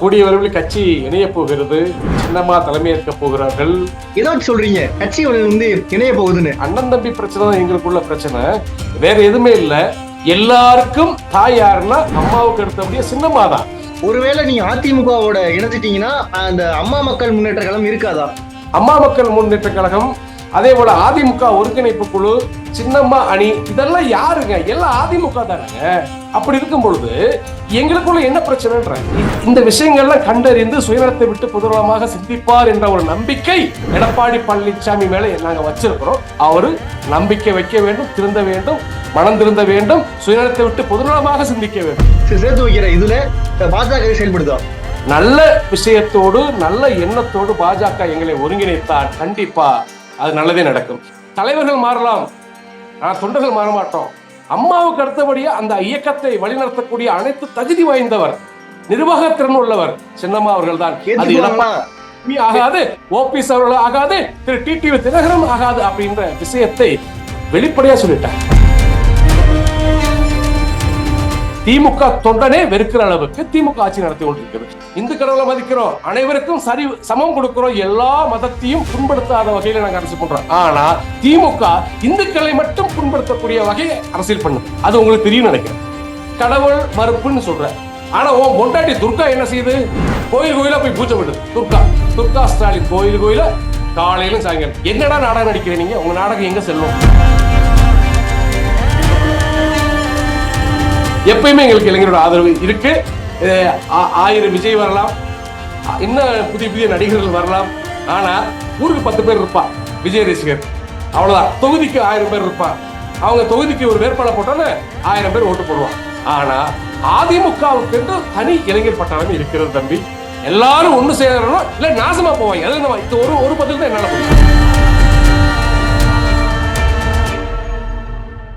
கூடிய விரைவில் கட்சி இணைய போகிறது. சின்னம்மா தலைமையேற்க போகிறார்கள். ஏதாச்சும் சொல்றீங்க? கட்சி வந்து இணைய போகுதுன்னு. அண்ணன் தம்பி பிரச்சனை தான் எங்களுக்குள்ள பிரச்சனை. வேற எதுவுமே இல்லை. எல்லாருக்கும் தாய் யாருன்னா அம்மாவுக்கு அடுத்தபடியே சின்னம்மா தான். ஒருவேளை நீங்க அதிமுகவோட இணைஞ்சிட்டீங்கன்னா அந்த அம்மா மக்கள் முன்னேற்ற கழகம் இருக்காதா? அம்மா மக்கள் முன்னேற்ற கழகம் அதே போல அதிமுக ஒருங்கிணைப்பு குழு சின்னம்மா அணி இதெல்லாம் யாருங்க? எல்லாம் அதிமுக தானங்க. அப்படி இருக்கும் பொழுது எங்களுக்குள்ள என்ன பிரச்சனைன்ற? இந்த விஷயங்கள்லாம் கண்டறிந்து சுயநலத்தை விட்டு புதுரமாக சிந்திப்பார் என்ற ஒரு நம்பிக்கை எடப்பாடி பழனிசாமி மேல நாங்க வச்சிருக்கிறோம். அவரு நம்பிக்கை வைக்க வேண்டும் திருந்த வேண்டும் மனம் திருந்த வேண்டும் சுயநலத்தை விட்டு பொதுநலமாக சிந்திக்க வேண்டும். சரி, சேர்த்து வைக்கிற இதுல பாஜக செயல்படுதா நல்ல விஷயத்தோடு நல்ல எண்ணத்தோடு பாஜக எங்களை ஒருங்கிணைத்தால் கண்டிப்பா அது நல்லதே நடக்கும். தலைவர்கள் மாறலாம். ஆனா தொண்டர்கள் மாற மாட்டோம் அம்மாவுக்கு அடுத்தபடியா அந்த இயக்கத்தை வழிநடத்தக்கூடிய அனைத்து தகுதி வாய்ந்தவர் நிர்வாகத்திறன் உள்ளவர் சின்னம்மா அவர்கள் தான் அது ஆகாது ஓபிஎஸ் அவர்கள் ஆகாது திரு டிடிவி தினகரன் ஆகாது அப்படின்ற விஷயத்தை வெளிப்படையா சொல்லிட்டார் திமுக தொண்டனே வெறுக்கிற அளவுக்கு திமுக ஆட்சி நடத்தி கொண்டிருக்கிறது இந்து கடவுளை மதிக்கிறோம். அனைவருக்கும் சரி சமம் கொடுக்கிறோம். எல்லா மதத்தையும் புண்படுத்தாத வகையில நாங்க அரசு பண்றோம். ஆனா திமுக இந்துக்களை மட்டும் புண்படுத்தக்கூடிய வகையை அரசியல் பண்ணும். அது உங்களுக்கு தெரியும் நினைக்கிறேன். கடவுள் மறுப்புன்னு சொல்ற ஆனா உன் பொண்டாட்டி துர்கா என்ன செய்யுது? கோயில் கோயிலா போய் பூஜை பண்ணுது. துர்கா துர்கா ஸ்டாலின் கோயில் கோயில காலையிலும் சாயங்காலம். என்னடா நாடகம் நடிக்கிறீங்க? உங்க நாடகம் எங்க செல்லும்? எப்பயுமே எங்களுக்கு இளைஞரோட ஆதரவு இருக்கு. ஆ- ஆயிரம் விஜய் வரலாம். இன்னும் புதிய புதிய நடிகர்கள் வரலாம். ஆனா ஊருக்கு பத்து பேர் இருப்பா விஜய் ரசிகர். அவ்வளவுதான். தொகுதிக்கு ஆயிரம் பேர் இருப்பா. அவங்க தொகுதிக்கு ஒரு வேட்பாளர் போட்டோன்னு ஆயிரம் பேர் ஓட்டு போடுவான். ஆனா அதிமுகவுக்கு தனி இளைஞர் பட்டாளம் இருக்கிறது தம்பி. எல்லாரும் ஒன்று சேரணும் இல்லை நாசமா போவாங்க. அது நம்ம இது ஒரு ஒரு பதில் தான் என்னால் முடியும்.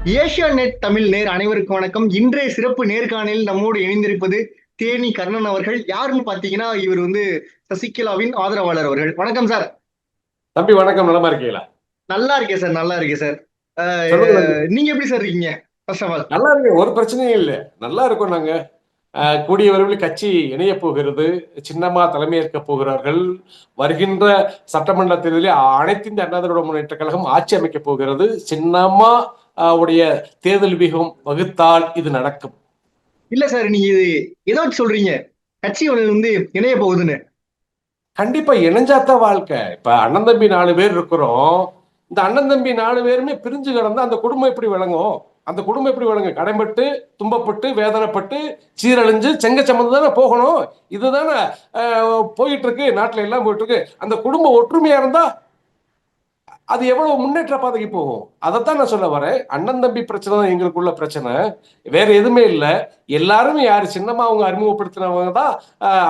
ஏஷியா நெட் தமிழ் நேர் அனைவருக்கும் வணக்கம். இன்றைய சிறப்பு நேர்காணலில் நம்மோடு இணைந்திருப்பது தேனி கர்ணன் அவர்கள். யாருன்னு பாத்தீங்கன்னா இவர் வந்து சசிகலாவின் ஆதரவாளர் அவர்கள். வணக்கம் சார். தம்பி வணக்கம். நலமா இருக்கீங்களா? நல்லா இருக்கேன் சார். நல்லா இருக்கேன் சார். நீங்க எப்படி சார் இருக்கீங்க? ஃபர்ஸ்ட் ஆஃப் ஆல் நல்லா இருக்கு ஒரு பிரச்சனையும் இல்லை. நல்லா இருக்கோம் நாங்க. கூடிய விரைவில் கட்சி இணைய போகிறது. சின்னம்மா தலைமையேற்க போகிறார்கள். வருகின்ற சட்டமன்ற தேர்தலில் அனைத்து இந்திய அண்ணா திராவிட முன்னேற்ற கழகம் ஆட்சி அமைக்க போகிறது. சின்னம்மா உடைய தேர்தல் வியூகம் வகுத்தால் இது நடக்கும். இல்ல சார் நீங்க இது ஏதாச்சும் சொல்றீங்க? கட்சி வந்து இணைய போகுதுன்னு. கண்டிப்பா இணைஞ்சாத்தான் வாழ்க்கை. இப்ப அண்ணன் தம்பி நாலு பேர் இருக்கிறோம். இந்த அண்ணன் தம்பி நாலு பேருமே பிரிஞ்சு கிடந்தா அந்த குடும்பம் எப்படி விளங்கும்? அந்த குடும்பம் எப்படி விளங்கும்? கடன்பட்டு துன்பப்பட்டு வேதனைப்பட்டு சீரழிஞ்சு செங்க சம்மந்து தானே போகணும்? இதுதானே போயிட்டு இருக்கு நாட்டுல எல்லாம் போயிட்டு இருக்கு. அந்த குடும்பம் ஒற்றுமையா இருந்தா அது எவ்வளவு முன்னேற்ற பாதைக்கு போகும்? அதைத்தான் நான் சொல்ல வரேன். அண்ணன் தம்பி பிரச்சனை தான் எங்களுக்குள்ள பிரச்சனை. வேற எதுவுமே இல்லை. எல்லாருமே யாரு? சின்னமா அவங்க அறிமுகப்படுத்தினவங்க தான்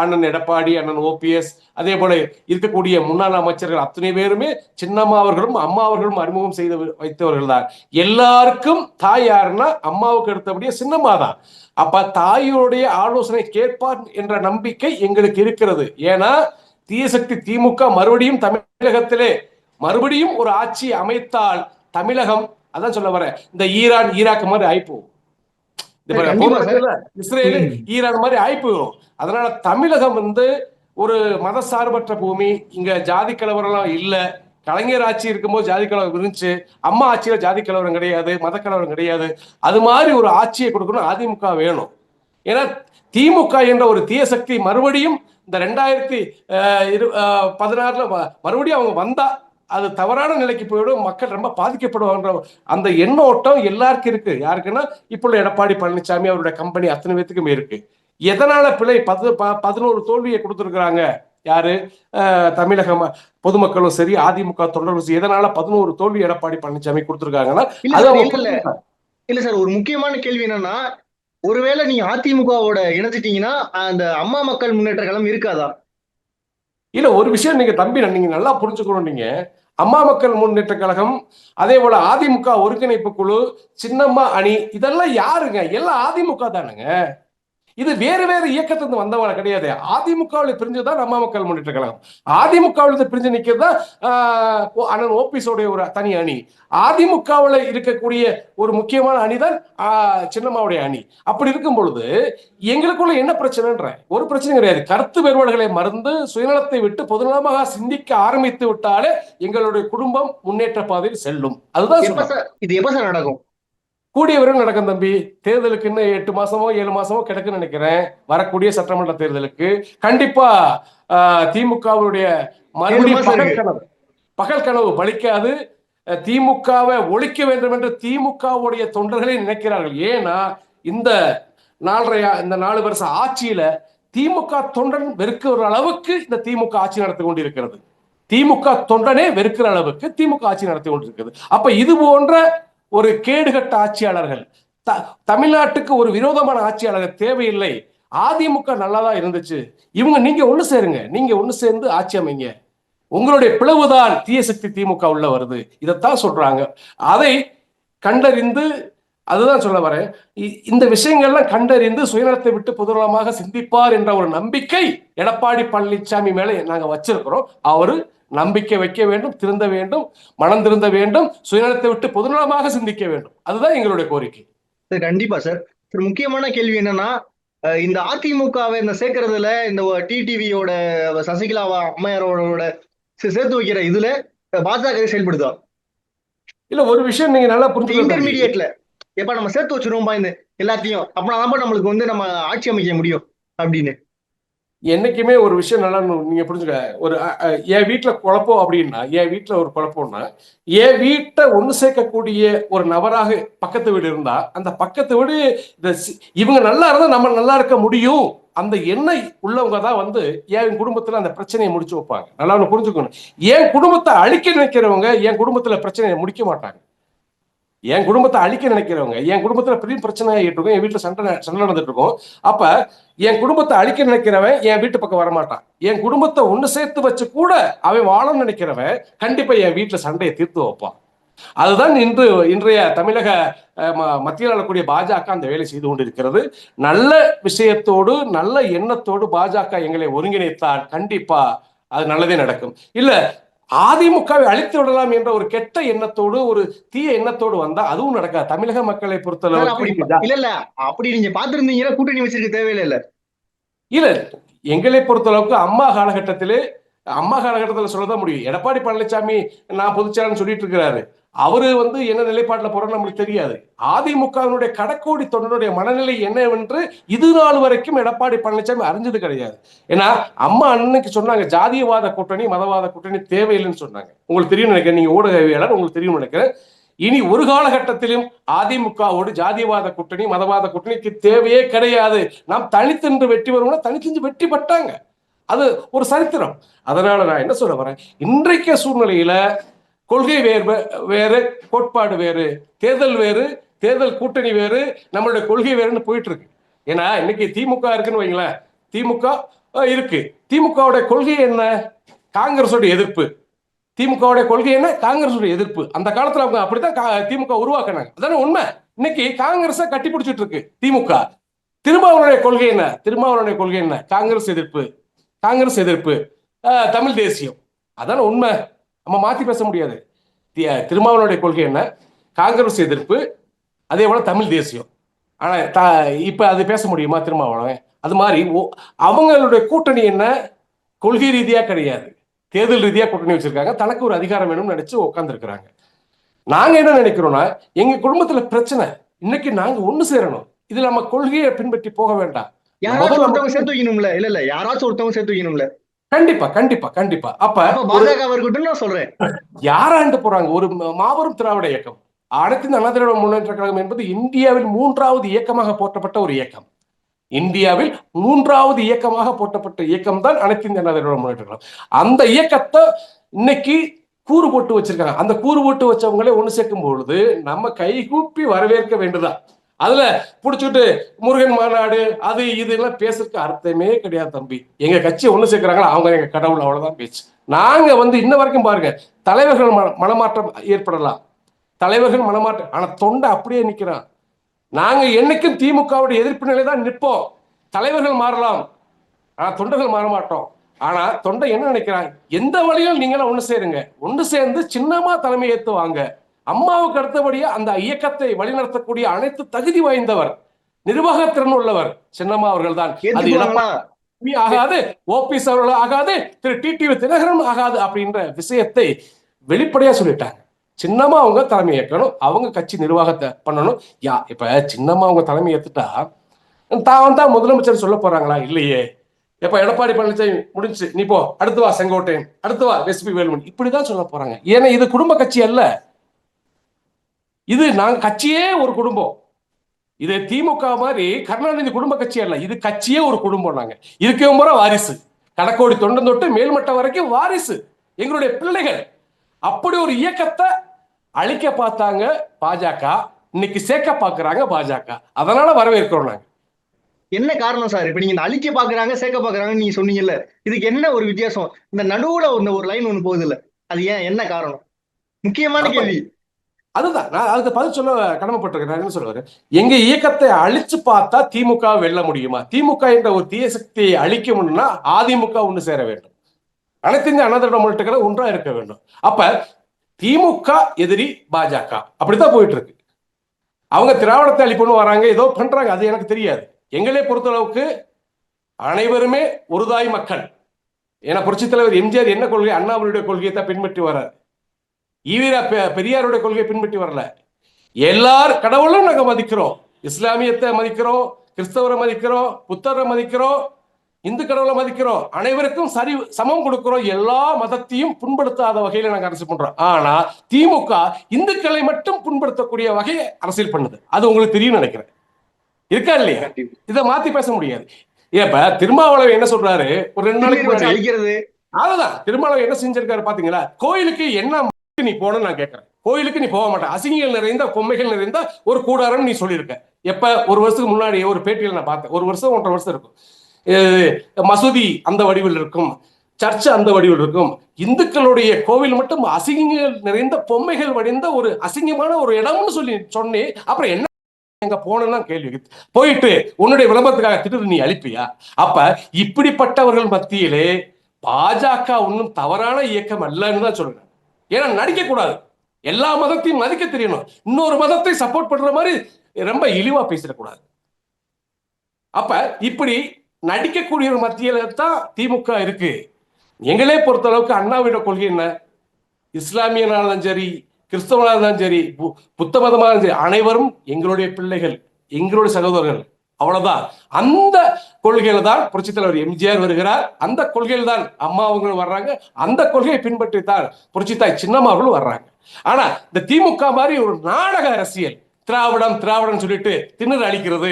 அண்ணன் எடப்பாடி அண்ணன் ஓபிஎஸ் அதே போல இருக்கக்கூடிய முன்னாள் அமைச்சர்கள் அத்தனை பேருமே சின்னம்மா அவர்களும் அம்மா அவர்களும் அறிமுகம் செய்து வைத்தவர்கள் தான். எல்லாருக்கும் தாய் யாருன்னா அம்மாவுக்கு அடுத்தபடியே சின்னம்மா தான். அப்ப தாயோடைய ஆலோசனை கேட்பார் என்ற நம்பிக்கை எங்களுக்கு இருக்கிறது. ஏன்னா தீயசக்தி திமுக மறுபடியும் தமிழகத்திலே மறுபடியும் ஒரு ஆட்சி அமைத்தால் தமிழகம் அதான் சொல்ல வரேன் இந்த ஈரான் ஈராக் மாதிரி ஆயிப்போம் இஸ்ரேல். ஈரான் மாதிரி ஆயிப்போயிடும் அதனால தமிழகம் வந்து ஒரு மதசார்பற்ற பூமி. இங்க ஜாதி கலவரம் இல்ல. கலைஞர் ஆட்சி இருக்கும்போது ஜாதி கலவரம் இருந்துச்சு. அம்மா ஆட்சியில ஜாதி கலவரம் கிடையாது மத கலவரம் கிடையாது. அது மாதிரி ஒரு ஆட்சியை கொடுக்கணும் அதிமுக வேணும். ஏன்னா திமுக என்ற ஒரு தீய சக்தி மறுபடியும் இந்த ரெண்டாயிரத்தி அஹ், இரு- பதினாறுல மறுபடியும் அவங்க வந்தா அது தவறான நிலைக்கு போயிடும். மக்கள் ரொம்ப பாதிக்கப்படுவாங்க அந்த எண்ணோட்டம் எல்லாருக்கும் இருக்கு. யாருக்குன்னா இப்போ உள்ள எடப்பாடி பழனிசாமி அவருடைய கம்பெனி அத்தனை பேத்துக்குமே இருக்கு. எதனால பிழை? பது ப- பதினோரு தோல்வியை கொடுத்துருக்குறாங்க. யாரு? தமிழக பொதுமக்களும் சரி அதிமுக தொண்டர்களும் சரி எதனால பதினோரு தோல்வி எடப்பாடி பழனிசாமி கொடுத்துருக்காங்கன்னா இல்ல சார் ஒரு முக்கியமான கேள்வி என்னன்னா ஒருவேளை நீங்க அதிமுகவோட இணைஞ்சிட்டீங்கன்னா அந்த அம்மா மக்கள் முன்னேற்ற கழகம் இருக்காதா? இல்ல ஒரு விஷயம் நீங்க தம்பி நீங்க நல்லா புரிஞ்சுக்கணும் நீங்க. அம்மா மக்கள் முன்னேற்ற கழகம் அதே போல அதிமுக ஒருங்கிணைப்பு குழு சின்னம்மா அணி இதெல்லாம் யாருங்க? எல்லாம் அதிமுக தானுங்க. இது வேறு வேறு இயக்கத்திலிருந்து வந்தவங்க கிடையாது. அதிமுகவில் பிரிஞ்சுதான் நம்ம மக்கள் முன்னேற்ற கழகம் அதிமுகவில் பிரிஞ்சு நிற்கிறது தான் அண்ணன் ஓபிஎஸோடைய ஒரு தனி அணி. அதிமுகவில் இருக்கக்கூடிய ஒரு முக்கியமான அணிதான் சின்னம்மாவுடைய அணி. அப்படி இருக்கும் பொழுது எங்களுக்குள்ள என்ன பிரச்சனைன்ற? ஒரு பிரச்சனை கிடையாது. கருத்து வேறுபாடுகளை மறந்து சுயநலத்தை விட்டு பொதுநலமாக சிந்திக்க ஆரம்பித்து விட்டாலே எங்களுடைய குடும்பம் முன்னேற்ற பாதையில் செல்லும். அதுதான் இது எப்ப சார் நடக்கும்? கூடிய விரைவில் நடக்கும் தம்பி. தேர்தலுக்கு இன்னும் எட்டு மாசமோ ஏழு மாசமோ கிடக்குன்னு நினைக்கிறேன். வரக்கூடிய சட்டமன்ற தேர்தலுக்கு. கண்டிப்பா திமுகவுடைய மறுபடியும் பகல். கனவு. பகல் கனவு பலிக்காது. திமுகவை ஒழிக்க வேண்டும் என்று திமுகவுடைய தொண்டர்களே நினைக்கிறார்கள். ஏன்னா இந்த நாலரை இந்த நாலு வருஷம் ஆட்சியில திமுக தொண்டன் வெறுக்கிற அளவுக்கு இந்த திமுக ஆட்சி நடத்தி கொண்டிருக்கிறது. திமுக தொண்டனே வெறுக்கிற அளவுக்கு திமுக ஆட்சி நடத்தி கொண்டிருக்கிறது. அப்ப இது போன்ற ஒரு கேடுகட்ட ஆட்சியாளர்கள். த- தமிழ்நாட்டுக்கு ஒரு விரோதமான ஆட்சியாளர்கள் தேவையில்லை. அதிமுக நல்லாதான் இருந்துச்சு. இவங்க நீங்க ஒன்று சேருங்க. நீங்க ஒன்று சேர்ந்து ஆட்சி அமைங்க. உங்களுடைய பிளவுதான் தீய சக்தி திமுக உள்ள வருது. இதைத்தான் சொல்றாங்க. அதை கண்டறிந்து அதுதான் சொல்ல வரேன். இந்த விஷயங்கள்லாம் கண்டறிந்து சுயநலத்தை விட்டு பொதுநலமாக சிந்திப்பார் என்ற ஒரு நம்பிக்கை எடப்பாடி பழனிசாமி மேல நாங்க வச்சிருக்கிறோம். அவரு நம்பிக்கை வைக்க வேண்டும் திருந்த வேண்டும் மனம் திருந்த வேண்டும் சுயநலத்தை விட்டு பொதுநலமாக சிந்திக்க வேண்டும். அதுதான் எங்களுடைய கோரிக்கை. சார் கண்டிப்பா சார். ஒரு முக்கியமான கேள்வி என்னன்னா இந்த அதிமுகவை இந்த சேர்க்கறதுல இந்த டிடிவியோட சசிகலா அம்மையாரோட சேர்த்து வைக்கிற இதுல பாஜக செயல்படுதா இல்ல ஒரு விஷயம் நீங்க நல்லா புரிஞ்சுக்கணும் இன்டர்மீடியட்ல எப்ப நம்ம சேர்த்து வச்சிருவோம்பா இந்த எல்லாத்தையும் அப்படின்னா நம்மளுக்கு வந்து நம்ம ஆட்சி அமைக்க முடியும் அப்படின்னு. என்னைக்குமே ஒரு விஷயம் நல்லா நீங்க புரிஞ்சுக்க ஒரு என் வீட்டில் குழப்பம் அப்படின்னா என் வீட்டில் ஒரு குழப்பம்னா என் வீட்டை ஒன்று சேர்க்கக்கூடிய ஒரு நபராக பக்கத்து வீடு இருந்தா அந்த பக்கத்து வீடு இந்த இவங்க நல்லா இருந்தால் நம்ம நல்லா இருக்க முடியும். அந்த எண்ணெய் உள்ளவங்க தான் வந்து என் குடும்பத்தில் அந்த பிரச்சனையை முடிச்சு வைப்பாங்க. நல்லா ஒன்று புரிஞ்சுக்கணும். என் குடும்பத்தை அழிக்க நினைக்கிறவங்க என் குடும்பத்தில் பிரச்சனையை முடிக்க மாட்டாங்க. என் குடும்பத்தை அழிக்க நினைக்கிறவங்க என் குடும்பத்துல பெரிய பிரச்சனை ஆகிட்டு இருக்கும் என் வீட்டுல சண்டை சண்டை நடந்துட்டு இருக்கும் அப்ப என் குடும்பத்தை அழிக்க நினைக்கிறவன் என் வீட்டு பக்கம் வரமாட்டான். என் குடும்பத்தை ஒண்ணு சேர்த்து வச்சு கூட அவன் வாழணும்னு நினைக்கிறவன் கண்டிப்பா என் வீட்டுல சண்டையை தீர்த்து வைப்பான். அதுதான் இன்று இன்றைய தமிழக ம- மத்தியில் ஆளக்கூடிய பாஜக அந்த வேலை செய்து கொண்டிருக்கிறது. நல்ல விஷயத்தோடு நல்ல எண்ணத்தோடு பாஜக எங்களை ஒருங்கிணைத்தால் கண்டிப்பா அது நல்லதே நடக்கும். இல்ல அதிமுகவை அழித்து விடலாம் என்ற ஒரு கெட்ட எண்ணத்தோடு ஒரு தீய எண்ணத்தோடு வந்தா அதுவும் நடக்காது. தமிழக மக்களை பொறுத்தளவுக்கு இல்ல இல்ல அப்படி நீங்க பாத்துருந்தீங்கன்னா கூட்டணி வச்சிருக்க தேவையில்லை இல்ல. இல்ல எங்களை பொறுத்தளவுக்கு அம்மா காலகட்டத்திலே அம்மா காலகட்டத்தில் சொல்லதான் முடியும். எடப்பாடி பழனிசாமி நான் பொதுச்சாளர்னு சொல்லிட்டு இருக்கிறாரு. அவரு வந்து என்ன நிலைப்பாட்டுல போறோம் நம்மளுக்கு தெரியாது. அதிமுகவினுடைய கடக்கோடி தொண்டனுடைய மனநிலை என்னவென்று இது நாள் வரைக்கும் எடப்பாடி பழனிசாமி அறிஞ்சது கிடையாது. ஏன்னா அம்மா அண்ணனுக்கு சொன்னாங்க ஜாதியவாத கூட்டணி மதவாத கூட்டணி தேவையில்லைன்னு சொன்னாங்க. உங்களுக்கு தெரியும் நினைக்கிறேன். நீங்க ஊடகவியலாளர் உங்களுக்கு தெரியும் நினைக்கிறேன். இனி ஒரு காலகட்டத்திலும் அதிமுகவோடு ஜாதியவாத கூட்டணி மதவாத கூட்டணிக்கு தேவையே கிடையாது. நாம் தனித்தென்று வெற்றி வருவோம்னா தனித்தென்று வெற்றி பட்டாங்க அது ஒரு சரித்திரம். அதனால நான் என்ன சொல்ல வரேன்? இன்றைக்கு சூழ்நிலையில கொள்கை வேறு வேறு கோட்பாடு வேறு தேர்தல் வேறு தேர்தல் கூட்டணி வேறு நம்மளுடைய கொள்கை வேறுன்னு போயிட்டு இருக்கு ஏன்னா இன்னைக்கு திமுக இருக்குன்னு வைங்களேன். திமுக இருக்கு. திமுகவுடைய கொள்கை என்ன? காங்கிரஸோட எதிர்ப்பு. திமுகவுடைய கொள்கை என்ன? காங்கிரஸோட எதிர்ப்பு. அந்த காலத்துல அவங்க அப்படித்தான் கா- திமுக உருவாக்குனாங்க. அதானே உண்மை? இன்னைக்கு காங்கிரஸ கட்டி பிடிச்சிட்டு இருக்கு திமுக. திருமாவளவனுடைய கொள்கை என்ன? திருமாவளவனுடைய கொள்கை என்ன? காங்கிரஸ் எதிர்ப்பு. காங்கிரஸ் எதிர்ப்பு. தமிழ் தேசியம். அதானே உண்மை? நம்ம மாத்தி பேச முடியாது. திருமாவளவனுடைய கொள்கை என்ன? காங்கிரஸ் எதிர்ப்பு அதே போல தமிழ் தேசியம். ஆனா த இப்ப அது பேச முடியுமா திருமாவளவன்? அது மாதிரி அவங்களுடைய கூட்டணி என்ன? கொள்கை ரீதியா கிடையாது. தேர்தல் ரீதியா கூட்டணி வச்சிருக்காங்க. தனக்கு ஒரு அதிகாரம் வேணும்னு நினைச்சு உட்காந்துருக்கிறாங்க நாங்க என்ன நினைக்கிறோம்னா எங்க குடும்பத்துல பிரச்சனை. இன்னைக்கு நாங்க ஒண்ணு சேரணும். இது நம்ம கொள்கையை பின்பற்றி போக வேண்டாம். யாராச்சும் ஒருத்தவங்க சேர்த்து வைக்கணும்ல. இல்ல இல்ல. யாராச்சும் ஒருத்தவங்க சேர்த்து வைக்கணும்ல. கண்டிப்பா கண்டிப்பா கண்டிப்பா. அப்ப பாஜக இருக்கட்டும் நான் சொல்றேன். யாராண்டு போறாங்க? ஒரு மாபெரும் திராவிட இயக்கம். அனைத்து அண்ணா திராவிட முன்னேற்ற கழகம் என்பது இந்தியாவில் மூன்றாவது இயக்கமாக போற்றப்பட்ட ஒரு இயக்கம். இந்தியாவில் மூன்றாவது இயக்கமாக போற்றப்பட்ட இயக்கம் தான் அனைத்து இந்திய அண்ணா திராவிட முன்னேற்ற கழகம். அந்த இயக்கத்தை இன்னைக்கு கூறு போட்டு வச்சிருக்காங்க. அந்த கூறு போட்டு வச்சவங்களே ஒண்ணு சேர்க்கும் பொழுது நம்ம கைகூப்பி வரவேற்க வேண்டுதான் அதுல புடிச்சுட்டு முருகன் மாநாடு அது இது எல்லாம் பேசுறதுக்கு அர்த்தமே கிடையாது தம்பி. எங்க கட்சி ஒண்ணு சேர்க்கிறாங்களா அவங்க எங்க கடவுள் அவ்வளவுதான் பேச்சு. நாங்க வந்து இன்ன வரைக்கும் பாருங்க தலைவர்கள் மன- மனமாற்றம் ஏற்படலாம். தலைவர்கள் மனமாற்றம் ஆனா தொண்டை அப்படியே நிக்கிறான். நாங்க என்னைக்கும் திமுகவுடைய எதிர்ப்பு நிலை தான் நிற்போம். தலைவர்கள் மாறலாம் ஆனா தொண்டர்கள் மாற மாட்டோம். ஆனா தொண்டை என்ன நினைக்கிறான் எந்த வழியில் நீங்களும் ஒண்ணு சேருங்க. ஒண்ணு சேர்ந்து சின்னமா தலைமை ஏத்து வாங்க அம்மாவுக்கு அடுத்தபடியா அந்த இயக்கத்தை வழிநடத்தக்கூடிய அனைத்து தகுதி வாய்ந்தவர் நிர்வாகத்திறன் உள்ளவர் சின்னம்மா அவர்கள் தான் அது ஆகாது ஓபிஎஸ் அவர்கள் ஆகாது திரு டிடிவி தினகரன் ஆகாது அப்படின்ற விஷயத்தை வெளிப்படையா சொல்லிட்டாங்க. சின்னமா அவங்க தலைமை ஏற்கணும் அவங்க கட்சி நிர்வாகத்தை பண்ணணும். யா இப்ப சின்னமா அவங்க தலைமை ஏத்துட்டா தான் தான் முதலமைச்சர் சொல்ல போறாங்களா? இல்லையே. எப்ப எடப்பாடி பழனிசாமி முடிஞ்சு நீ போ அடுத்து வா செங்கோட்டையன் அடுத்து வா எஸ்பி வேலுமணி. இப்படிதான் சொல்ல போறாங்க. ஏன்னா இது குடும்ப கட்சி அல்ல. இது நாங்க கட்சியே ஒரு குடும்பம். இது திமுக மாதிரி கருணாநிதி குடும்ப கட்சி அல்ல. இது கட்சியே ஒரு குடும்பம் நாங்க. இதுக்கு முறை வாரிசு. கடக்கோடி தொண்டன் தொட்டு மேல்மட்டம் வரைக்கும் வாரிசு. எங்களுடைய பிள்ளைகள். அப்படி ஒரு இயக்கத்தை அழிக்க பார்த்தாங்க பாஜக. இன்னைக்கு சேர்க்க பார்க்கறாங்க பாஜக. அதனால வரவேற்கிறோம் நாங்க. என்ன காரணம் சார்? இப்ப நீங்க இந்த அழிக்க பாக்குறாங்க சேர்க்க பாக்குறாங்கன்னு நீங்க சொன்னீங்கல்ல. இதுக்கு என்ன ஒரு வித்தியாசம்? இந்த நடுவுல ஒண்ணு ஒரு லைன் ஒண்ணு போகுது இல்ல அது ஏன் என்ன காரணம்? முக்கியமான. கேள்வி. அதுதான். நான் அதுக்கு பதில் சொல்ல கடமைப்பட்டிருக்கேன். என்ன சொல்லுவாரு எங்க இயக்கத்தை அழிச்சு பார்த்தா திமுக வெல்ல முடியுமா? திமுக என்ற ஒரு தீய சக்தியை அழிக்கணும்னா அதிமுக ஒன்று சேர வேண்டும். அனைத்து இந்திய அண்ணா திராவிட ஒன்றா இருக்க வேண்டும். அப்ப திமுக எதிரி பாஜக. அப்படித்தான் போயிட்டு இருக்கு அவங்க திராவிடத்தை அழிப்புன்னு வராங்க ஏதோ பண்றாங்க. அது எனக்கு தெரியாது. எங்களே பொறுத்தளவுக்கு அனைவருமே ஒருதாய் மக்கள். ஏன்னா புரட்சித் தலைவர் எம்ஜிஆர் என்ன கொள்கை? அண்ணாமலையுடைய கொள்கையை தான் பின்பற்றி வர்றார். ஈவீரா பெரியாருடைய கொள்கையை பின்பற்றி வரல. எல்லார் கடவுளும் நாங்க மதிக்கிறோம். இஸ்லாமியத்தை மதிக்கிறோம் கிறிஸ்தவரை மதிக்கிறோம் புத்தரை மதிக்கிறோம் இந்து கடவுளை மதிக்கிறோம். அனைவருக்கும் சரி சமம் கொடுக்கிறோம். எல்லா மதத்தையும் புண்படுத்தாத வகையில நாங்க அரசியல் பண்றோம். ஆனா திமுக இந்துக்களை மட்டும் புண்படுத்தக்கூடிய வகையை அரசியல் பண்ணுது. அது உங்களுக்கு தெரியும் நினைக்கிறேன். இருக்கா இல்லையா? இதை மாத்தி பேச முடியாது. இப்ப திருமாவளவன் என்ன சொல்றாரு? ஒரு ரெண்டு நாளைக்கு அதுதான் திருமணம் என்ன செஞ்சிருக்காரு பாத்தீங்களா? கோயிலுக்கு என்ன கோயிலுக்கு நீ போன நான் கேட்கறேன். கோயிலுக்கு நீ போக மாட்டேன் அசிங்கங்கள் நிறைந்த பொம்மைகள் நிறைந்த ஒரு கூடாரம் நீ சொல்லியிருக்க. எப்ப? ஒரு வருஷத்துக்கு முன்னாடி ஒரு பேட்டியில் நான் பார்த்தேன். ஒரு வருஷம் ஒன்றரை வருஷம் இருக்கும். மசூதி அந்த வடிவில் இருக்கும். சர்ச் அந்த வடிவில் இருக்கும். இந்துக்களுடைய கோவில் மட்டும் அசிங்கங்கள் நிறைந்த பொம்மைகள் வடிந்த ஒரு அசிங்கமான ஒரு இடம்னு சொல்லி சொன்னேன் அப்புறம் என்ன எங்க போனா கேள்வி போயிட்டு உன்னுடைய விளம்பரத்துக்காக திட்டு நீ அழிப்பியா? அப்ப இப்படிப்பட்டவர்கள் மத்தியிலே பாஜக ஒன்றும் தவறான இயக்கம் அல்லன்னு தான் சொல்றேன். ஏன்னா நடிக்க கூடாது. எல்லா மதத்தையும் மதிக்க தெரியணும். இன்னொரு மதத்தை சப்போர்ட் பண்ற மாதிரி ரொம்ப இழிவா பேசிடக்கூடாது. அப்ப இப்படி நடிக்கக்கூடிய ஒரு மத்தியில தான் திமுக இருக்கு. எங்களே பொறுத்த அளவுக்கு அண்ணாவிட கொள்கை என்ன? இஸ்லாமியனாலும் சரி கிறிஸ்தவனாக இருந்தாலும் சரி பு- புத்த மதமாக இருந்தாலும் சரி. அனைவரும் எங்களுடைய பிள்ளைகள் எங்களுடைய சகோதரர்கள். அவ்வளவுதான். அந்த கொள்கையில தான் புரட்சித் தலைவர் எம்ஜிஆர் வருகிறார். அந்த கொள்கையில் தான் அம்மா அவங்களும் வர்றாங்க. அந்த கொள்கையை பின்பற்றி தான் புரட்சித்தாய் சின்னம்மாவர்களும் வர்றாங்க. ஆனா இந்த திமுக மாதிரி ஒரு நாடக அரசியல் திராவிடம் திராவிடம் சொல்லிட்டு திணறு அழிக்கிறது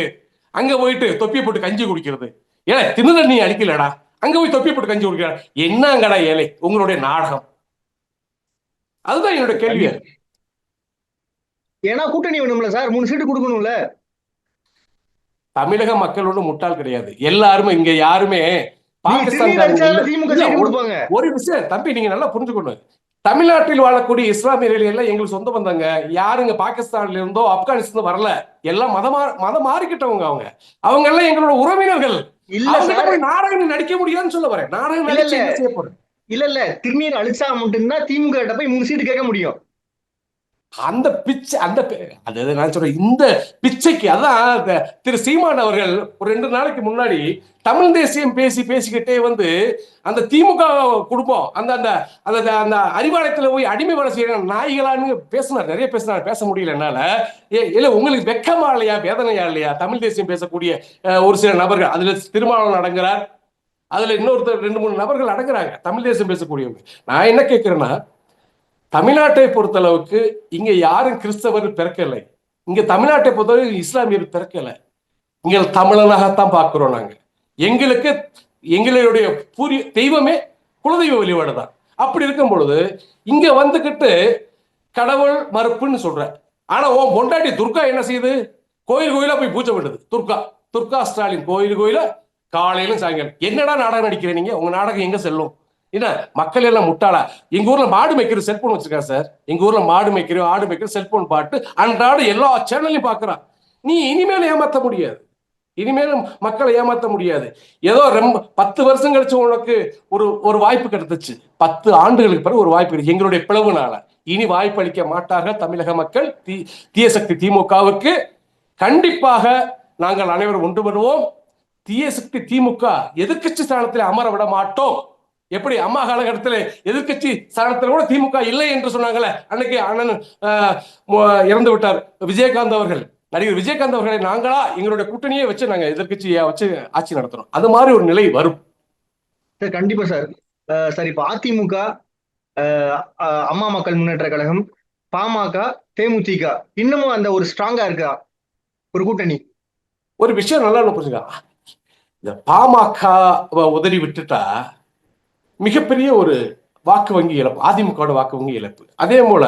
அங்க போயிட்டு தொப்பி போட்டு கஞ்சி குடிக்கிறது. ஏன்னா திணற நீ அழிக்கலடா. அங்க போய் தொப்பி போட்டு கஞ்சி குடிக்கிறா என்னங்கடா ஏழை உங்களுடைய நாடகம்? அதுதான் என்னோட கேள்வி. ஏன்னா கூட்டணி வேணும்ல சார். மூணு சீட்டு கொடுக்கணும்ல. தமிழக மக்கள் ஒன்றும் முட்டாள் கிடையாது. எல்லாருமே இங்க யாருமே சீட்டு ஒரு- விஷயம் தம்பி நீங்க நல்லா புரிஞ்சுக்கணும். தமிழ்நாட்டில் வாழக்கூடிய இஸ்லாமியர்கள் எல்லாம் எங்களுக்கு சொந்த பந்தங்க யாருங்க பாகிஸ்தான்ல இருந்தோ ஆப்கானிஸ்தான் வரல எல்லாம் மதமா மதம் மாறிக்கிட்டவங்க அவங்க. அவங்க எல்லாம் எங்களோட உறவினர்கள். இல்ல அவங்க சார். போய் நாடகம் நீ நடிக்க முடியாதுன்னு சொல்ல வரேன். நாடகம் இல்ல, இல்ல. திருநீர் அழிச்சா மட்டும்தான் திமுக கிட்ட போய் மூணு சீட்டு கேட்க முடியும். அந்த பிச்சை அந்த அது நான் சொல்றேன் இந்த பிச்சைக்கு அதான் திரு சீமான் அவர்கள் ஒரு ரெண்டு நாளைக்கு முன்னாடி தமிழ் தேசியம் பேசி பேசிக்கிட்டே வந்து அந்த திமுக குடும்பம் அந்த அந்த அந்த அந்த அறிவாலயத்துல போய் அடிமை வேலை செய்யற நாய்களான்னு பேசினார் நிறைய பேசினார் பேச முடியல என்னால. ஏ இல்ல உங்களுக்கு வெக்கமா இல்லையா வேதனையா இல்லையா தமிழ் தேசியம் பேசக்கூடிய ஒரு சில நபர்கள் அதுல திருமாவளவன் அடங்குறார் அதுல இன்னொருத்தர் ரெண்டு மூணு நபர்கள் அடங்குறாங்க தமிழ் தேசியம் பேசக்கூடியவங்க. நான் என்ன கேட்கிறேன்னா தமிழ்நாட்டை பொறுத்தளவுக்கு இங்கே யாரும் கிறிஸ்தவர் பிறக்கலை. இங்கே தமிழ்நாட்டை பொறுத்தளவுக்கு இஸ்லாமியர் பிறக்கலை. இங்கே தமிழனாகத்தான் பார்க்குறோம் நாங்கள் எங்களுக்கு எங்களுடைய பூரிய தெய்வமே குலதெய்வ வழிபாடு தான். அப்படி இருக்கும் பொழுது இங்க வந்துக்கிட்டு கடவுள் மறுப்புன்னு சொல்ற. ஆனா உன் பொண்டாட்டி துர்கா என்ன செய்யுது? கோயில் கோயிலா போய் பூஜை பண்ணுது. துர்கா துர்கா ஸ்டாலின் கோயில் கோயில காலையிலும் சாயங்காலம். என்னடா நாடகம் நடிக்கிறேன் நீங்கள் உங்க நாடகம் எங்க செல்லும்? என்ன மக்கள் எல்லாம் முட்டாளா? எங்க ஊர்ல மாடு மேய்க்கிற செல்போன் வச்சிருக்கான் சார் எங்க ஊர்ல மாடு மேய்க்கிற ஆடு மேய்க்கிற செல்போன் பாட்டு அன்றாட எல்லா சேனல்லையும் பாக்குறான் நீ இனிமேல் ஏமாத்த முடியாது. இனிமேல் மக்களை ஏமாத்த முடியாது. ஏதோ ரொம்ப பத்து வருஷம் கழிச்சு உனக்கு ஒரு ஒரு வாய்ப்பு கிடைத்துச்சு. பத்து ஆண்டுகளுக்கு பிறகு ஒரு வாய்ப்பு கிடைச்சு எங்களுடைய பிளவுனால. இனி வாய்ப்பு அளிக்க மாட்டார்கள் தமிழக மக்கள். தீ தீயசக்தி திமுகவுக்கு. கண்டிப்பாக நாங்கள் அனைவரும் ஒன்று வருவோம். தீயசக்தி திமுக எதிர்கட்சி ஸ்தானத்தில் அமர விட மாட்டோம். எப்படி அம்மா காலகட்டத்தில் எதிர்க்கட்சி ஸ்தானத்தில் கூட திமுக இல்லை என்று சொன்னாங்களே அன்னைக்கு அண்ணன் இறந்து விட்டார். விஜயகாந்த் அவர்கள் நடிகர் விஜயகாந்த் அவர்களை நாங்களா எங்களுடைய கூட்டணியை வச்சு நாங்க எதிர்க்கட்சியை வச்சு ஆட்சி நடத்துறோம். அது மாதிரி ஒரு நிலை வரும். சார் கண்டிப்பா சார். சார் இப்ப அதிமுக அம்மா மக்கள் முன்னேற்ற கழகம் பாமக தேமுதிக இன்னமும் அந்த ஒரு ஸ்ட்ராங்கா இருக்கா? ஒரு கூட்டணி. ஒரு விஷயம் நல்லா புரிஞ்சுக்க. இந்த பாமக உதறி விட்டுட்டா மிகப்பெரிய ஒரு வாக்கு வங்கி இழப்பு அதிமுகவோட வாக்கு வங்கி இழப்பு. அதே போல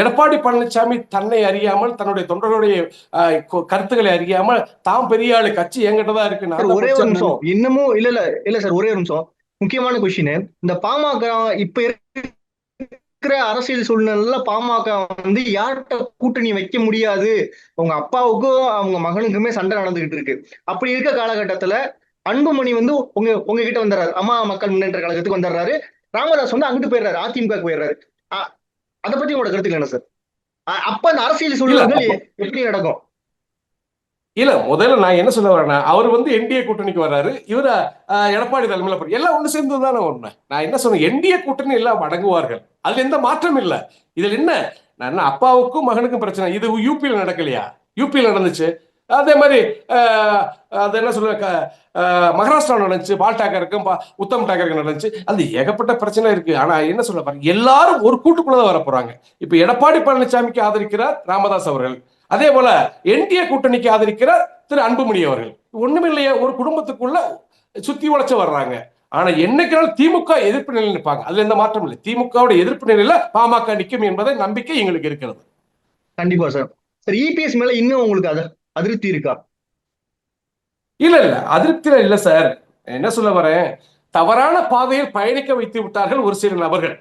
எடப்பாடி பழனிசாமி தன்னை அறியாமல் தன்னுடைய தொண்டர்களுடைய கருத்துக்களை அறியாமல் தாம் பெரிய ஆளு கட்சி என்கிட்ட தான் இருக்கு. ஒரே ஒரு. நிமிஷம். இன்னமும் இல்ல இல்ல இல்ல சார் ஒரே ஒரு நிமிஷம். முக்கியமான கொஸ்டின் இந்த பாமக இப்ப இருக்கிற அரசியல் சூழ்நிலையில பாமக வந்து யார்கிட்ட கூட்டணி வைக்க முடியாது? உங்க அப்பாவுக்கும் அவங்க மகனுக்குமே சண்டை நடந்துகிட்டு இருக்கு. அப்படி இருக்க காலகட்டத்துல அன்புமணி வந்து உங்க உங்ககிட்ட வந்துடுறாரு அம்மா மக்கள் முன்னேற்ற கழகத்துக்கு வந்துடுறாரு ராமதாஸ் வந்து அங்கிட்டு போயிடுறாரு. அதிமுக போயிடுறாரு. அத பத்தி உங்களோட கருத்துக்கள் என்ன சார் அப்ப அந்த அரசியல் இல்ல, எப்படி நடக்கும்? இல்ல முதல்ல நான் என்ன சொல்ல வரேன்னா அவர் வந்து என்டிஏ கூட்டணிக்கு வர்றாரு. இவர் எடப்பாடி தலைமையில. எல்லாம் ஒண்ணு சேர்ந்து தானே ஒண்ணு நான் என்ன சொன்னேன்? என்டிஏ கூட்டணி எல்லாம் அடங்குவார்கள். அதுல எந்த மாற்றம் இல்ல. இதுல என்ன? நான் அப்பாவுக்கும் மகனுக்கும் பிரச்சனை. இது யூபியில் நடக்கலையா? யூபியில் நடந்துச்சு. அதே மாதிரி அது என்ன சொல்ற மகாராஷ்டிரா நடந்துச்சு பால் டாக்கருக்கும் பா- உத்தம் டாக்கருக்கும் நடந்துச்சு. அது ஏகப்பட்ட பிரச்சனை இருக்கு. ஆனா என்ன சொல்ல பாருங்க எல்லாரும் ஒரு கூட்டுக்குள்ளதான் வர போறாங்க. இப்ப எடப்பாடி பழனிசாமிக்கு ஆதரிக்கிறார் ராமதாஸ் அவர்கள். அதே போல என்டிஏ கூட்டணிக்கு ஆதரிக்கிறார் திரு அன்புமணி அவர்கள். ஒண்ணுமில்லையே ஒரு குடும்பத்துக்குள்ள சுத்தி உழைச்சு வர்றாங்க. ஆனா என்னைக்காலும் திமுக எதிர்ப்பு நிலையில் நிற்பாங்க. அதுல எந்த மாற்றம் இல்லை. திமுகவோட எதிர்ப்பு நிலையில பாமக நிற்கும் என்பதை நம்பிக்கை எங்களுக்கு இருக்கிறது. கண்டிப்பா சார். சார் இபிஎஸ் மேல இன்னும் உங்களுக்கு அதை அதிருப்தி இருக்கா? இல்ல இல்ல. அதிருப்தியில இல்ல சார் என்ன சொல்ல வரேன்? தவறான பாதையில் பயணிக்க வைத்து விட்டார்கள் ஒரு சில நபர்கள்.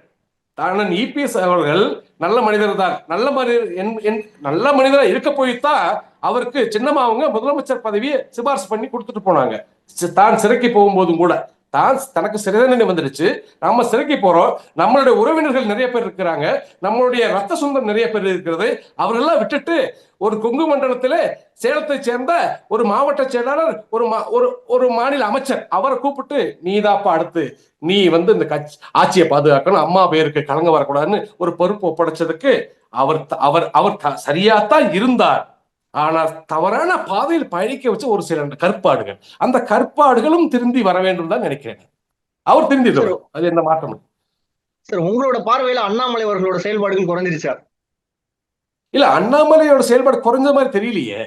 அண்ணன் இபிஎஸ் அவர்கள் நல்ல மனிதர் தான். நல்ல மனிதர் என்- என்- நல்ல மனிதரா இருக்க போய்தான் அவருக்கு சின்னம்மா அவங்க முதலமைச்சர் பதவியை சிபாரிசு பண்ணி கொடுத்துட்டு போனாங்க. சி- தான் சிறைக்கு போகும்போதும் கூட. தான் தனக்கு சிறை தண்டனை வந்துடுச்சு. நம்ம சிறைக்கு போறோம். நம்மளுடைய உறவினர்கள் நிறைய பேர் இருக்கிறாங்க. நம்மளுடைய ரத்த சொந்தம் நிறைய பேர் இருக்கிறது. அவரெல்லாம் விட்டுட்டு ஒரு கொங்கு மண்டலத்திலே சேலத்தை சேர்ந்த ஒரு மாவட்ட செயலாளர் ஒரு மா- ஒரு ஒரு மாநில அமைச்சர் அவரை கூப்பிட்டு நீதாப்பா அடுத்து. நீ வந்து இந்த கட்சி ஆட்சியை பாதுகாக்கணும். அம்மா பேருக்கு கலங்க வரக்கூடாதுன்னு ஒரு பொறுப்பு ஒப்படைச்சதுக்கு அவர் த- அவர் அவர் சரியாத்தான் இருந்தார். ஆனால் தவறான பாதையில் பயணிக்க வச்ச ஒரு சில கற்பாடுகள் அந்த கற்பாடுகளும் திரும்பி வர வேண்டும் தான் நினைக்கிறேன். அவர் திருந்திட்டு அது எந்த மாற்றம். சார் உங்களோட பார்வையில அண்ணாமலை அவர்களோட செயல்பாடுகள் குறைஞ்சிருச்சா? இல்ல அண்ணாமலையோட செயல்பாடு குறைஞ்ச மாதிரி தெரியலையே.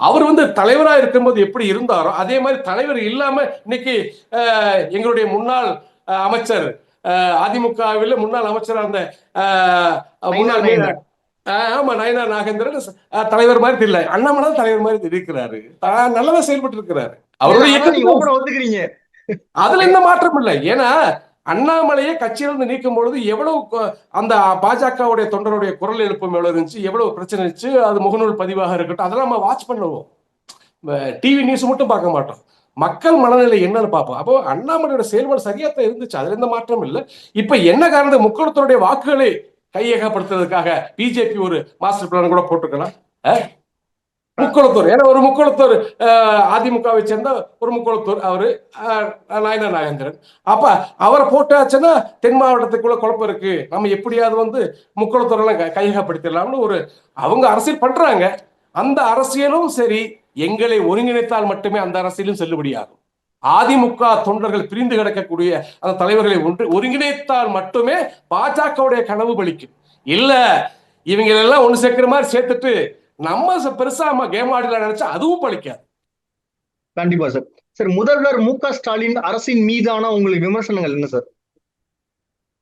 அவர் வந்து தலைவரா இருக்கும்போது எப்படி இருந்தாரோ அதே மாதிரி தலைவர் இல்லாம இன்னைக்கு எங்களுடைய முன்னாள் அமைச்சர் அதிமுகவில் முன்னாள் அமைச்சரா இருந்த அஹ், முன்னாள் ஆமா நயனா நாகேந்திரன் தலைவர் மாதிரி தெரியல. அண்ணாமலை தலைவர் மாதிரி இருக்கிறாரு. தான் நல்லதா செயல்பட்டு இருக்கிறாரு அவருடைய ஒத்துக்கிறீங்க அதுல எந்த மாற்றம் இல்லை. ஏன்னா அண்ணாமலையை கட்சியிலிருந்து நீக்கும் பொழுது எவ்வளவு அந்த பாஜகவுடைய தொண்டருடைய குரல் எழுப்பும் எவ்வளவு இருந்துச்சு எவ்வளவு பிரச்சனை இருந்துச்சு அது முகநூல் பதிவாக இருக்கட்டும் அதெல்லாம் நம்ம வாட்ச் பண்ணுவோம். டிவி நியூஸ் மட்டும் பார்க்க மாட்டோம். மக்கள் மனநிலை என்னன்னு பார்ப்போம். அப்போ அண்ணாமலையோட செயல்பாடு சரியாத்தான் இருந்துச்சு. அதுல எந்த மாற்றம் இல்லை. இப்ப என்ன காரணம் முக்கோணத்தருடைய வாக்குகளை கையகப்படுத்துறதுக்காக பிஜேபி ஒரு மாஸ்டர் பிளான் கூட போட்டுக்கலாம் முக்குளத்தூர். ஏன்னா ஒரு முக்குளத்தூர் அதிமுகவை சேர்ந்த ஒரு முக்குளத்தூர் அவரு அஹ், நாகேந்திரன். அப்ப அவரை போட்டாச்சுன்னா தென் மாவட்டத்துக்குள்ள குழப்பம் இருக்கு. நம்ம எப்படியாவது வந்து முக்குளத்தூரெல்லாம் கையகப்படுத்திடலாம்னு ஒரு அவங்க அரசியல் பண்றாங்க. அந்த அரசியலும் சரி எங்களை ஒருங்கிணைத்தால் மட்டுமே அந்த அரசியலும் செல்லுபடியாகும். அதிமுக தொண்டர்கள் பிரிந்து கிடக்கக்கூடிய அந்த தலைவர்களை ஒன்று ஒருங்கிணைத்தால் மட்டுமே பாஜகவுடைய கனவு பலிக்கும். இல்ல இவங்க எல்லாம் ஒண்ணு சேர்க்கிற மாதிரி சேர்த்துட்டு நம்ம பெருசா நம்ம கேம் ஆடலாம் நினைச்சா அதுவும் பலிக்காது. கண்டிப்பா சார். சார் முதல்வர் மு க ஸ்டாலின் அரசின் மீதான உங்களுக்கு விமர்சனங்கள் என்ன சார்?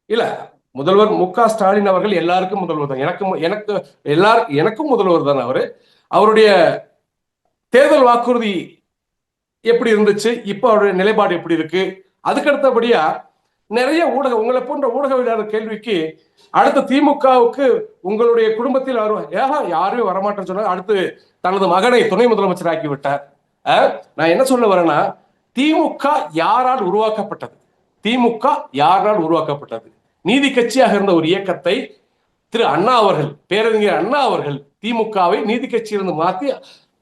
இல்ல முதல்வர் மு க ஸ்டாலின் அவர்கள் எல்லாருக்கும் முதல்வர் தான். எனக்கு எனக்கு எல்லார் எனக்கும் முதல்வர் தான் அவரு. அவருடைய தேர்தல் வாக்குறுதி எப்படி இருந்துச்சு? இப்போ அவருடைய நிலைப்பாடு எப்படி இருக்கு? அதுக்கு அடுத்தபடியா நிறைய ஊடக உங்களை போன்ற ஊடகவியலாளர் கேள்விக்கு அடுத்த திமுகவுக்கு உங்களுடைய குடும்பத்தில் ஏகா ஏஹா யாருமே வரமாட்டேன்னு சொன்னாங்க. அடுத்து தனது மகனை துணை முதலமைச்சர் ஆக்கி விட்டார் நான் என்ன சொல்ல வரேன்னா திமுக யாரால் உருவாக்கப்பட்டது? திமுக யாரால் உருவாக்கப்பட்டது? நீதி கட்சியாக இருந்த ஒரு இயக்கத்தை திரு அண்ணா அவர்கள் பேரறிஞர் அண்ணா அவர்கள் திமுகவை நீதி கட்சியிலிருந்து மாற்றி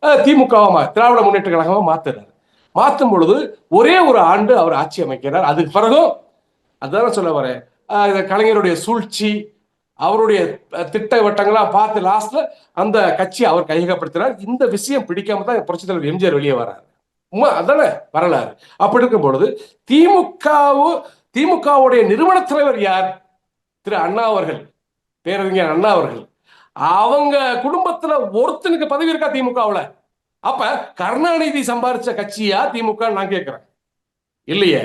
அஹ், மா- திராவிட முன்னேற்ற கழகமாக மாத்துறாரு. மாற்றும் பொழுது ஒரே ஒரு ஆண்டு அவர் ஆட்சி அமைக்கிறார். அதுக்கு பிறகும் அதுதான் சொல்ல வரேன். இந்த கலைஞருடைய சூழ்ச்சி அவருடைய திட்ட வட்டங்களாக பார்த்து லாஸ்ட்ல அந்த கட்சி அவர் கையகப்படுத்தினார். இந்த விஷயம் பிடிக்காம தான் புரட்சி தலைவர் எம்ஜிஆர் வெளியே வர்றாரு உண்மை அதானே வரலாறு. அப்படி இருக்கும் பொழுது திமுகவு திமுகவுடைய நிறுவன தலைவர் யார்? திரு அண்ணா அவர்கள் பேரறிஞர் அண்ணா அவர்கள். அவங்க குடும்பத்துல ஒருத்தனுக்கு பதவி இருக்கா திமுகவுல? அப்ப கருணாநிதி சம்பாரிச்ச கட்சியா திமுக நான் கேட்கிறேன் இல்லையே?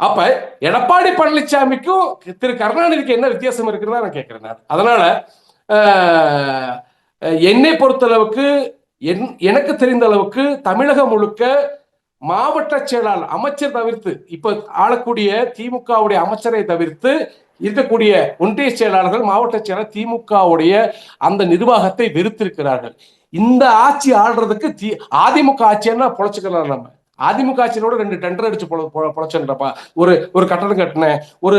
அப்ப எடப்பாடி பழனிசாமிக்கும் திரு கருணாநிதிக்கு என்ன வித்தியாசம் இருக்குன்னு நான் கேட்கிறேன் அதனால ஆஹ், என்னை பொறுத்தளவுக்கு என் எனக்கு தெரிந்த அளவுக்கு தமிழகம் முழுக்க மாவட்ட செயலாளர் அமைச்சர் தவிர்த்து இப்ப ஆளக்கூடிய திமுகவுடைய அமைச்சரை தவிர்த்து இருக்கக்கூடிய ஒன்றிய செயலாளர்கள் மாவட்ட செயலாளர் திமுகவுடைய அந்த நிர்வாகத்தை வெறுத்திருக்கிறார்கள். இந்த ஆட்சி ஆடுறதுக்கு தி அதிமுக ஆட்சியன்னா பொழைச்சிக்கலாம் நம்ம. அதிமுக ஆட்சியோட ரெண்டு டெண்டர் அடிச்சு பொழ ஒரு ஒரு கட்டடம் கட்டினேன் ஒரு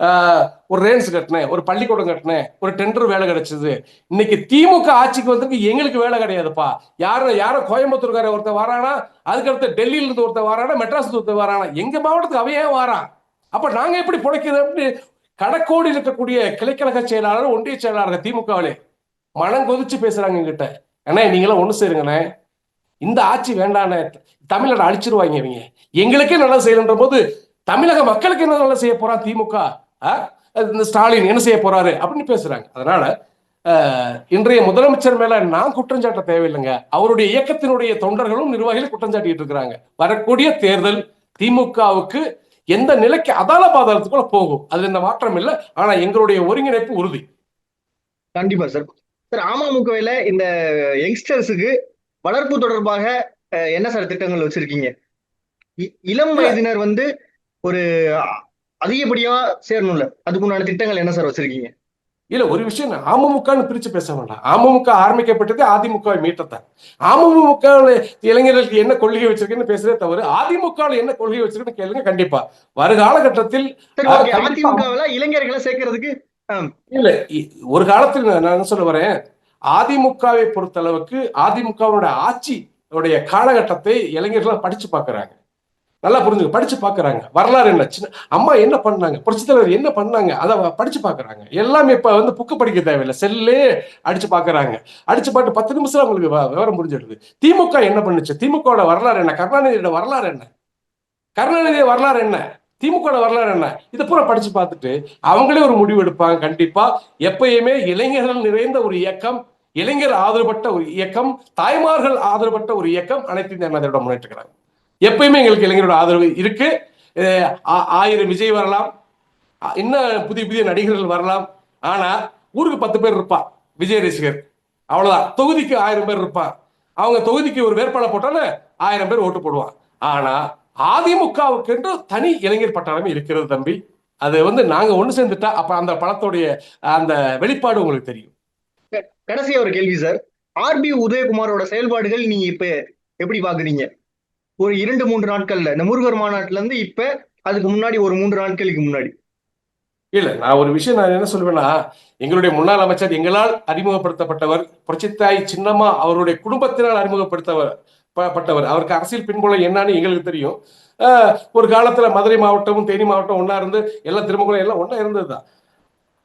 ஆஹ், ஒரு ரேன்ஸ் கட்டினேன் ஒரு பள்ளிக்கூடம் கட்டினேன் ஒரு டெண்டர் வேலை கிடைச்சது. இன்னைக்கு திமுக ஆட்சிக்கு வந்ததுக்கு எங்களுக்கு வேலை கிடையாதுப்பா. யாரும் யாரும் கோயம்புத்தூர்கார ஒருத்தர் வரானா அதுக்கடுத்து டெல்லியில இருந்து ஒருத்தர் வரானா மெட்ராஸ் ஒருத்தர் வரானா எங்க மாவட்டத்துக்கு அவையே வாரான் அப்ப நாங்க எப்படி பிழைக்கிறது அப்படின்னு கடக்கோடியில் இருக்கக்கூடிய கிளைக்கழக செயலாளர் ஒன்றிய செயலாளர் திமுகவிலே மனம் கொதிச்சு பேசுறாங்க எங்கிட்ட. அண்ணே நீங்களாம் ஒன்று சேருங்கண்ணே. இந்த ஆட்சி வேண்டாண்ணே. தமிழரை அழிச்சிருவாங்க இவங்க. எங்களுக்கே நல்லா செய்யலன்ற போது தமிழக மக்களுக்கு என்ன நல்லா செய்ய போறான் திமுக? இந்த ஸ்டாலின் என்ன செய்ய போறாரு? அப்படின்னு பேசுறாங்க. அதனால இன்றைய முதலமைச்சர் மேல நான் குற்றஞ்சாட்ட தேவையில்லைங்க. அவருடைய இயக்கத்தினுடைய தொண்டர்களும் நிர்வாகிகளும் குற்றஞ்சாட்டிட்டு இருக்கிறாங்க. வரக்கூடிய தேர்தல் திமுகவுக்கு எந்த நிலைக்கு அதால பாதாளத்துக்குள்ள போகும். அதுல இந்த மாற்றம் இல்லை. ஆனா எங்களுடைய ஒருங்கிணைப்பு உறுதி. கண்டிப்பா சார். சார் அமமுகவில இந்த யங்ஸ்டர்ஸுக்கு வளர்ப்பு தொடர்பாக என்ன சார் திட்டங்கள் வச்சிருக்கீங்க? இளம் வயதினர் வந்து ஒரு அதிகப்படியா சேரணும்ல. அதுக்குண்டான திட்டங்கள் என்ன சார் வச்சிருக்கீங்க? இல்ல ஒரு விஷயம் அமமுகன்னு பிரிச்சு பேச வேண்டாம். அமமுக ஆரம்பிக்கப்பட்டது அதிமுகவை மீட்டத்தான் அமமுக இளைஞர்களுக்கு என்ன கொள்கை வச்சிருக்குன்னு பேசுறதே தவிர அதிமுக என்ன கொள்கை வச்சிருக்குன்னு கேளுங்க கண்டிப்பா. வருகால கட்டத்தில் சரி ஆ, ஓகே. கண்டிப்பா. அதிமுகவில இளைஞர்களை சேர்க்கறதுக்கு இல்ல இ- ஒரு காலத்துல நான் என்ன சொல்ல வரேன்? அதிமுகவை பொறுத்தளவுக்கு அதிமுகவோட ஆட்சி உடைய காலகட்டத்தை இளைஞர்கள் படிச்சு பார்க்கறாங்க நல்லா புரிஞ்சுக்க படிச்சு பார்க்கறாங்க வரலாறு என்ன? சின்ன அம்மா என்ன பண்ணாங்க? புரட்சி தலைவர் என்ன பண்ணாங்க? அதை படிச்சு பார்க்கறாங்க எல்லாமே இப்ப வந்து புக்கு படிக்க தேவையில்லை. செல்லே அடிச்சு பார்க்கறாங்க அடிச்சு பாட்டு பத்து நிமிஷம் அவங்களுக்கு விவரம் புரிஞ்சிடுது. திமுக என்ன பண்ணுச்சு? திமுகவோட வரலாறு என்ன? கருணாநிதியோட வரலாறு என்ன? கருணாநிதியோட வரலாறு என்ன? திமுக வரலாறு என்ன? இதை பூரா படிச்சு பார்த்துட்டு அவங்களே ஒரு முடிவு எடுப்பாங்க கண்டிப்பா. எப்பயுமே இளைஞர்கள் நிறைந்த ஒரு இயக்கம் இளைஞர் ஆதரவுப்பட்ட ஒரு இயக்கம் தாய்மார்கள் ஆதரவுப்பட்ட ஒரு இயக்கம் அனைத்து இந்திய அண்ணா திராவிட முன்னேற்ற எப்பயுமே எங்களுக்கு இளைஞரோட ஆதரவு இருக்கு. ஆ- ஆயிரம் விஜய் வரலாம். இன்னும் புதிய புதிய நடிகர்கள் வரலாம். ஆனா ஊருக்கு பத்து பேர் இருப்பா விஜய் ரசிகர். அவ்வளவுதான். தொகுதிக்கு ஆயிரம் பேர் இருப்பான் அவங்க தொகுதிக்கு ஒரு வேட்பாளர் போட்டாலும் ஆயிரம் பேர் ஓட்டு போடுவான் ஆனா அதிமுகவுக்கு என்று தனி இளைஞர் பட்டாளமே இருக்கிறது தம்பி. அது வந்து நாங்க ஒண்ணு சேர்ந்துட்டா அப்ப அந்த படத்துடைய அந்த வெளிப்பாடு உங்களுக்கு தெரியும். கடைசியா ஒரு கேள்வி சார். ஆர்பி உதயகுமாரோட செயல்பாடுகள் நீங்க இப்ப எப்படி பாக்குறீங்க? ஒரு இரண்டு மூன்று நாட்கள்ல இந்த முருகர் மாநாட்டுல இருந்து இப்ப அதுக்கு முன்னாடி ஒரு மூன்று நாட்களுக்கு முன்னாடி. இல்ல நான் ஒரு விஷயம் நான் என்ன சொல்லுவேன்னா எங்களுடைய முன்னாள் அமைச்சர் எங்களால் அறிமுகப்படுத்தப்பட்டவர் புரட்சித்தாய் சின்னம்மா அவருடைய குடும்பத்தினால் அறிமுகப்படுத்தவர் பட்டவர் அவருக்கு அரசியல் பின்புலம் என்னன்னு எங்களுக்கு தெரியும். ஒரு காலத்துல மதுரை மாவட்டமும் தேனி மாவட்டம் ஒன்னா இருந்து எல்லாம் திருமங்கலம் எல்லாம் ஒண்ணா இருந்ததுதான்.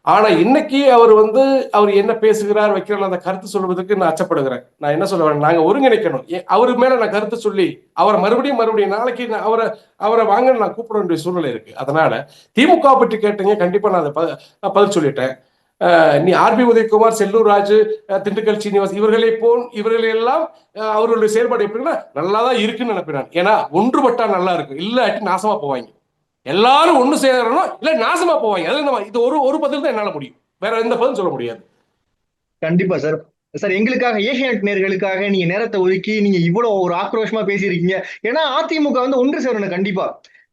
ஆனா இன்னைக்கு அவர் வந்து அவர் என்ன பேசுகிறார் வைக்கிறார் அந்த கருத்து சொல்வதற்கு நான் அச்சப்படுகிறேன். நான் என்ன சொல்லுவேன் நாங்க ஒருங்கிணைக்கணும். அவரு மேல நான் கருத்து சொல்லி அவரை மறுபடியும் மறுபடியும் நாளைக்கு நான் அவரை அவரை வாங்கன்னு நான் கூப்பிட வேண்டிய சூழ்நிலை இருக்கு. அதனால திமுக பற்றி கேட்டீங்க கண்டிப்பா நான் அதை ப- பதில் சொல்லிட்டேன். நீ ஆர்பி உதயகுமார் செல்லூர் ராஜு திண்டுக்கல் சீனிவாஸ் இவர்களை போல் இவர்கள் எல்லாம் அவர்களுடைய செயல்பாடு எப்படின்னா நல்லா தான் இருக்குன்னு நினைப்பேன் ஏன்னா ஒன்றுபட்டா நல்லா இருக்கும். இல்லாட்டி நாசமா போவாங்க. எல்லாரும் ஒண்ணு சேரணும் இல்ல நாசமா போவாங்க. அது நம்ம இது ஒரு ஒரு பதில் தான் என்னால முடியும். வேற எந்த பதிலும் சொல்ல முடியாது. கண்டிப்பா சார். சார் எங்களுக்காக ஏஷியன் நேர்களுக்காக நீங்க நேரத்தை ஒதுக்கி நீங்க இவ்வளவு ஒரு ஆக்ரோஷமா பேசியிருக்கீங்க. ஏன்னா அதிமுக வந்து ஒன்று சேரணும் கண்டிப்பா.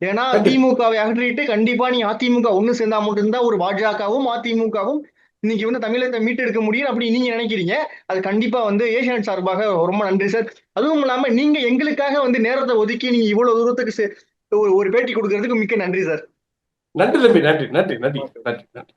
ஏன்னா கண்டிப்பா. திமுகவை அகற்றிட்டு கண்டிப்பா நீ அதிமுக ஒண்ணு சேர்ந்தா மட்டும்தான் ஒரு பாஜகவும் அதிமுகவும் இன்னைக்கு வந்து தமிழகத்தை மீட்டெடுக்க முடியும் அப்படி நீங்க நினைக்கிறீங்க? அது கண்டிப்பா வந்து ஏஷியன் சார்பாக ரொம்ப நன்றி சார். அதுவும் இல்லாம நீங்க எங்களுக்காக வந்து நேரத்தை ஒதுக்கி நீங்க இவ்வளவு தூரத்துக்கு ஒரு- ஒரு பேட்டி கொடுக்கறதுக்கு மிக்க நன்றி சார். நன்றி தம்பி நன்றி நன்றி நன்றி நன்றி நன்றி.